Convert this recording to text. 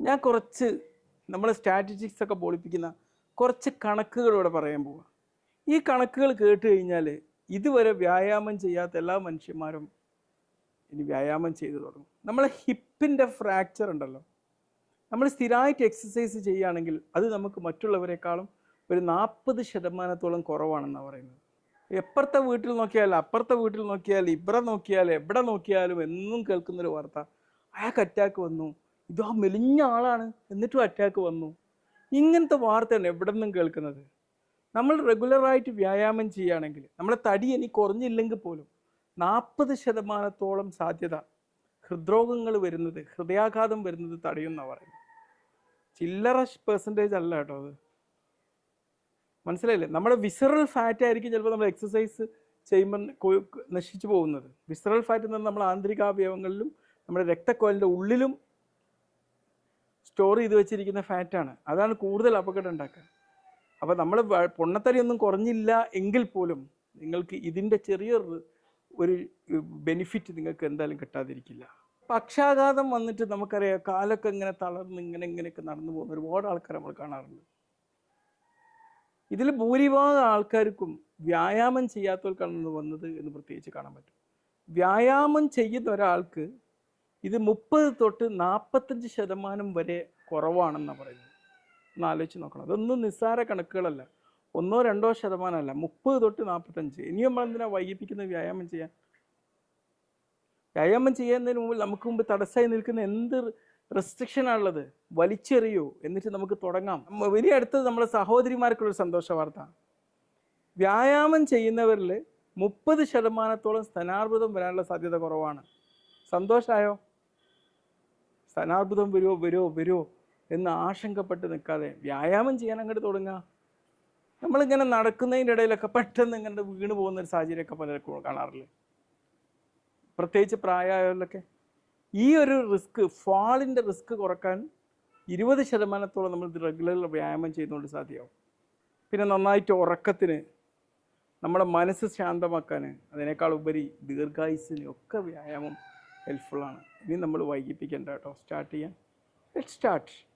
ഞാൻ കുറച്ച് നമ്മൾ സ്റ്റാറ്റിസ്റ്റിക്സ് ഒക്കെ പൊളിപ്പിക്കുന്ന കുറച്ച് കണക്കുകൾ ഇവിടെ പറയാൻ പോവാം. ഈ കണക്കുകൾ കേട്ട് കഴിഞ്ഞാൽ ഇതുവരെ വ്യായാമം ചെയ്യാത്ത എല്ലാ മനുഷ്യന്മാരും ഇനി വ്യായാമം ചെയ്തു തുടങ്ങും. നമ്മളെ ഹിപ്പിന്റെ ഫ്രാക്ചർ ഉണ്ടല്ലോ. നമ്മൾ സ്ഥിരമായിട്ട് എക്സസൈസ് ചെയ്യുകയാണെങ്കിൽ അത് നമുക്ക് മറ്റുള്ളവരെക്കാളും ഒരു നാൽപ്പത് ശതമാനത്തോളം കുറവാണെന്നാണ് പറയുന്നത്. എപ്പുറത്തെ വീട്ടിൽ നോക്കിയാൽ അപ്പുറത്തെ വീട്ടിൽ നോക്കിയാൽ ഇവിടെ നോക്കിയാൽ എവിടെ നോക്കിയാലും എന്നും കേൾക്കുന്നൊരു വാർത്ത. അയാൾക്ക് അറ്റാക്ക് വന്നു. ഇതോ മെലിഞ്ഞ ആളാണ്. എന്നിട്ടും അറ്റാക്ക് വന്നു. ഇങ്ങനത്തെ വാർത്തയാണ് എവിടെ നിന്നും കേൾക്കുന്നത്? നമ്മൾ റെഗുലറായിട്ട് വ്യായാമം ചെയ്യുകയാണെങ്കിൽ നമ്മുടെ തടി ഇനി കുറഞ്ഞില്ലെങ്കിൽ പോലും നാൽപ്പത് ശതമാനത്തോളം സാധ്യത ഹൃദ്രോഗങ്ങൾ വരുന്നത് ഹൃദയാഘാതം വരുന്നത് തടയുന്ന പറയുന്നത്. ചില്ലറ പെർസെന്റേജ് അല്ല കേട്ടോ അത്. മനസ്സിലായില്ലേ? നമ്മുടെ വിസറൽ ഫാറ്റ് ആയിരിക്കും ചിലപ്പോൾ നമ്മൾ എക്സസൈസ് ചെയ്യുമ്പോൾ നശിച്ചു പോകുന്നത്. വിസറൽ ഫാറ്റ് എന്ന് നമ്മൾ ആന്തരികാവയവങ്ങളിലും നമ്മുടെ രക്തക്കോലിന്റെ ഉള്ളിലും സ്റ്റോർ ചെയ്ത് വെച്ചിരിക്കുന്ന ഫാറ്റാണ് അതാണ് കൂടുതൽ അപകടം ഉണ്ടാക്കുക. അപ്പോൾ നമ്മൾ പൊണ്ണത്തടിയൊന്നും കുറഞ്ഞില്ല എങ്കിൽ പോലും നിങ്ങൾക്ക് ഇതിന്റെ ചെറിയൊരു ഒരു ബെനിഫിറ്റ് നിങ്ങൾക്ക് എന്തായാലും കിട്ടാതിരിക്കില്ല. പക്ഷാഘാതം വന്നിട്ട് നമുക്കറിയാം കാലൊക്കെ ഇങ്ങനെ തളർന്ന് ഇങ്ങനെ ഇങ്ങനെയൊക്കെ നടന്നു പോകുന്ന ഒരുപാട് ആൾക്കാർ നമ്മൾ കാണാറുണ്ട്. ഇതിൽ ഭൂരിഭാഗം ആൾക്കാർക്കും വ്യായാമം ചെയ്യാത്തവർക്കാണ് വന്നത് എന്ന് പ്രത്യേകിച്ച് കാണാൻ പറ്റും. വ്യായാമം ചെയ്യുന്ന ഒരാൾക്ക് ഇത് മുപ്പത് തൊട്ട് നാൽപ്പത്തഞ്ച് ശതമാനം വരെ കുറവാണെന്നാണ് പറയുന്നത്. ഒന്ന് ആലോചിച്ച് നോക്കണം. അതൊന്നും നിസ്സാര കണക്കുകളല്ല. ഒന്നോ രണ്ടോ ശതമാനമല്ല. മുപ്പത് തൊട്ട് നാൽപ്പത്തഞ്ച് ഇനി നമ്മൾ എന്തിനാ വൈകിപ്പിക്കുന്ന വ്യായാമം ചെയ്യാൻ? വ്യായാമം ചെയ്യുന്നതിന് മുമ്പ് നമുക്ക് മുമ്പ് തടസ്സമായി നിൽക്കുന്ന എന്ത് റെസ്ട്രിക്ഷനാണുള്ളത് വലിച്ചെറിയോ. എന്നിട്ട് നമുക്ക് തുടങ്ങാം. ഇനി അടുത്തത് നമ്മുടെ സഹോദരിമാർക്കുള്ള സന്തോഷ വാർത്ത. വ്യായാമം ചെയ്യുന്നവരിൽ മുപ്പത് ശതമാനത്തോളം സ്ഥാനാർബുദം വരാനുള്ള സാധ്യത കുറവാണ്. സന്തോഷമായോ സ്ഥാനാർബുദം വരുമോ വരുമോ വരുമോ എന്ന് ആശങ്കപ്പെട്ട് നിൽക്കാതെ വ്യായാമം ചെയ്യാൻ അങ്ങോട്ട് തുടങ്ങുക. നമ്മളിങ്ങനെ നടക്കുന്നതിന്റെ ഇടയിലൊക്കെ പെട്ടെന്ന് ഇങ്ങനെ വീണ് പോകുന്ന ഒരു സാഹചര്യമൊക്കെ പലർക്കും കാണാറില്ലേ? പ്രത്യേകിച്ച് പ്രായമായവരിലൊക്കെ. ഈ ഒരു റിസ്ക് ഫാളിന്റെ റിസ്ക് കുറയ്ക്കാൻ ഇരുപത് ശതമാനത്തോളം നമ്മൾ റെഗുലർ വ്യായാമം ചെയ്യുന്നതുകൊണ്ട് സാധ്യമാവും. പിന്നെ നന്നായിട്ട് ഉറക്കത്തിന് നമ്മുടെ മനസ്സ് ശാന്തമാക്കാൻ അതിനേക്കാൾ ഉപരി ദീർഘായുസിനൊക്കെ വ്യായാമം ഹെൽപ്ഫുള്ളാണ് ഇനി നമ്മൾ വൈകിപ്പിക്കേണ്ട കേട്ടോ. സ്റ്റാർട്ട് ചെയ്യാൻ. Let start